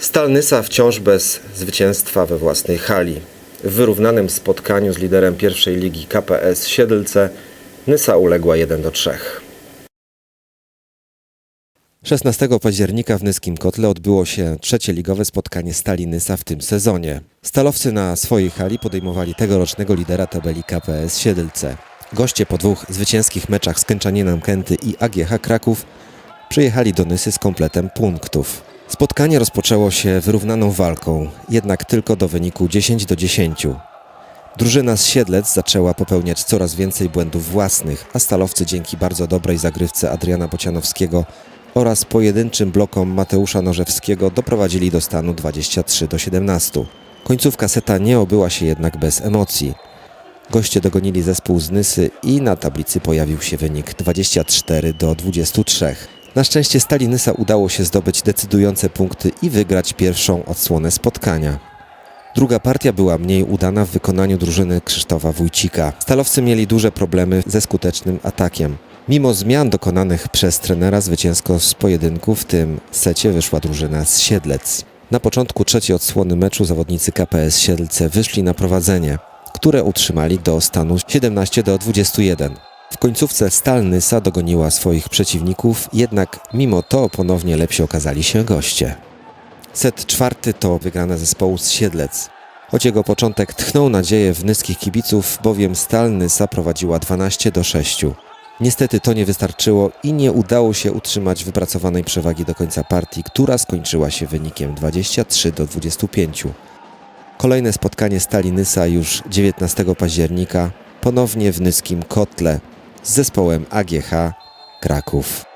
Stal Nysa wciąż bez zwycięstwa we własnej hali. W wyrównanym spotkaniu z liderem pierwszej ligi KPS Siedlce Nysa uległa 1 do 3. 16 października w Nyskim Kotle odbyło się trzecie ligowe spotkanie Stali Nysa w tym sezonie. Stalowcy na swojej hali podejmowali tegorocznego lidera tabeli KPS Siedlce. Goście po dwóch zwycięskich meczach z Kęczaninem Kęty i AGH Kraków przyjechali do Nysy z kompletem punktów. Spotkanie rozpoczęło się wyrównaną walką, jednak tylko do wyniku 10 do 10. Drużyna z Siedlec zaczęła popełniać coraz więcej błędów własnych, a stalowcy dzięki bardzo dobrej zagrywce Adriana Bocianowskiego oraz pojedynczym blokom Mateusza Nożewskiego doprowadzili do stanu 23 do 17. Końcówka seta nie obyła się jednak bez emocji. Goście dogonili zespół z Nysy i na tablicy pojawił się wynik 24 do 23. Na szczęście Stali Nysa udało się zdobyć decydujące punkty i wygrać pierwszą odsłonę spotkania. Druga partia była mniej udana w wykonaniu drużyny Krzysztofa Wójcika. Stalowcy mieli duże problemy ze skutecznym atakiem. Mimo zmian dokonanych przez trenera zwycięsko z pojedynku w tym secie wyszła drużyna z Siedlec. Na początku trzeciej odsłony meczu zawodnicy KPS Siedlce wyszli na prowadzenie, które utrzymali do stanu 17 do 21. W końcówce Stal Nysa dogoniła swoich przeciwników, jednak mimo to ponownie lepsi okazali się goście. Set czwarty to wygrana zespołu z Siedlec. Choć jego początek tchnął nadzieję w nyskich kibiców, bowiem Stal Nysa prowadziła 12 do 6. Niestety to nie wystarczyło i nie udało się utrzymać wypracowanej przewagi do końca partii, która skończyła się wynikiem 23 do 25. Kolejne spotkanie Stali Nysa już 19 października, ponownie w nyskim kotle z zespołem AGH Kraków.